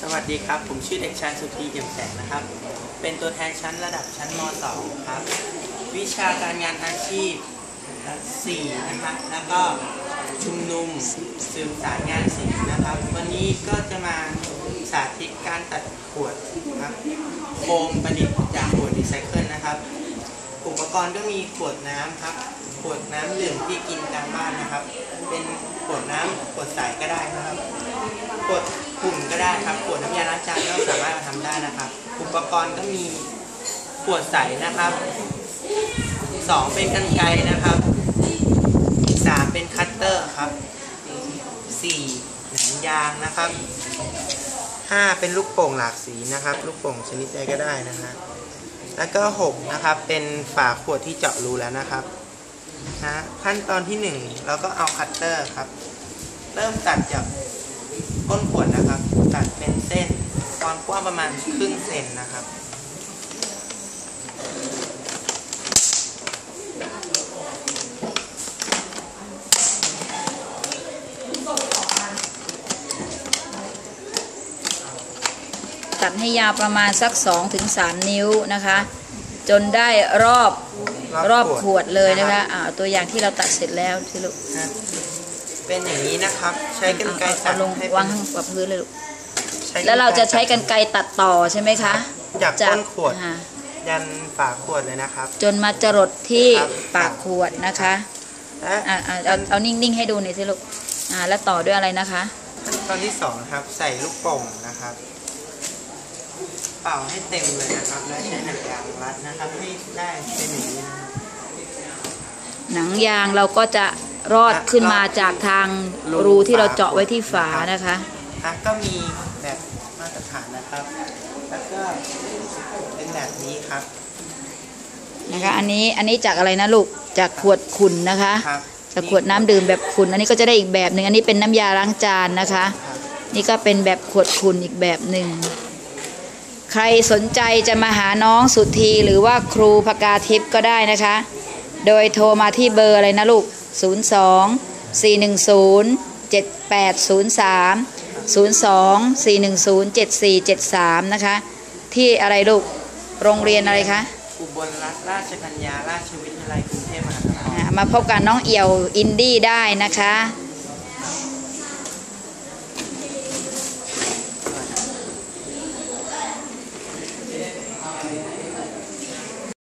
สวัสดีครับ ผมชื่อเด็กชายสุธีเอี่ยมแสงนะครับ เป็นตัวแทนชั้นระดับชั้นม .2 ครับ วิชาการงานอาชีพ4นะครับแล้วก็ชุมนุมสื่อสารงานศิลป์นะครับ วันนี้ก็จะมาสาธิตการตัดขวดครับโฟมประดิษฐ์จากขวดรีไซเคิลนะครับ อุปกรณ์ก็มีขวดน้ำครับ ขวดน้ำดื่มที่กินกลางบ้านนะครับ เป็นขวดน้ำขวดใสก็ได้นะครับ ขวดขุ่นก็ได้ครับ ขวดน้ำยาล้างจานก็สามารถมาทำได้นะครับ อุปกรณ์ก็มีขวดใสนะครับสองเป็นกรรไกนะครับสามเป็นคัตเตอร์ครับสี่หนังยางนะครับห้าเป็นลูกโป่งหลากสีนะครับ ลูกโป่งชนิดใดก็ได้นะฮะ แล้วก็หกนะครับ เป็นฝาขวดที่เจาะรูแล้วนะครับนะขั้นตอนที่หนึ่งเราก็เอาคัตเตอร์ครับ เริ่มตัดจากก้นขวดนะครับ ตัดเป็นเส้นความกว้างประมาณครึ่งเซนนะครับ ตัดให้ยาวประมาณสัก 2-3ถึงนิ้วนะคะ จนได้รอบรอบขวดเลยนะคะอ่าตัวอย่างที่เราตัดเสร็จแล้วที่ลูกนะเป็นอย่างนี้นะครับ ใช้กรรไกรเอาตัเอาดลงให้วางเป็นข้างกับพื้นเลยลูกใช้กรรไกแล้วเราจะใช้กันไกรตัดต่อใช่ไหมคะจากก้นขวดอ่ายันฝาขวดเลยนะครับ จนมาจรดที่ครับปากขวดนะคะและอ่าอ่าเอาเอานิ่งๆให้ดูหน่อยสิลูกอ่าแล้วต่อด้วยอะไรนะคะขั้นตอนที่สองนะครับใส่ลูกโป่งนะครับ เป่าให้เต็มเลยนะครับ แล้วใช้หนังยางรัดนะครับให้ได้เป็นอย่างนี้นะครับหนังยางเราก็จะรอดขึ้นมาจากทางรูที่เราเจาะไว้ที่ฝานะคะอะก็มีแบบมาตรฐานนะครับ แล้วก็เป็นแบบนี้ครับนะคะ อันนี้อันนี้จากอะไรนะลูกจากขวดขุ่นนะคะครับจากขวดน้ำดื่มแบบขุ่นอันนี้ก็จะได้อีกแบบหนึ่งอันนี้เป็นน้ำยาล้างจานนะคะครับนี่ก็เป็นแบบขวดขุ่นอีกแบบหนึ่ง ใครสนใจจะมาหาน้องสุธีหรือว่าครูพกาทิพย์ก็ได้นะคะ โดยโทรมาที่เบอร์อะไรนะลูก 02 410 7803 02 410 7473 นะคะ ที่อะไรลูก โรงเรียนอะไรคะอุบลรัตนราชกัญญาราชวิทยาลัยกรุงเทพมหานครอ่ามาพบกับน้องเอี่ยวอินดี้ได้นะคะ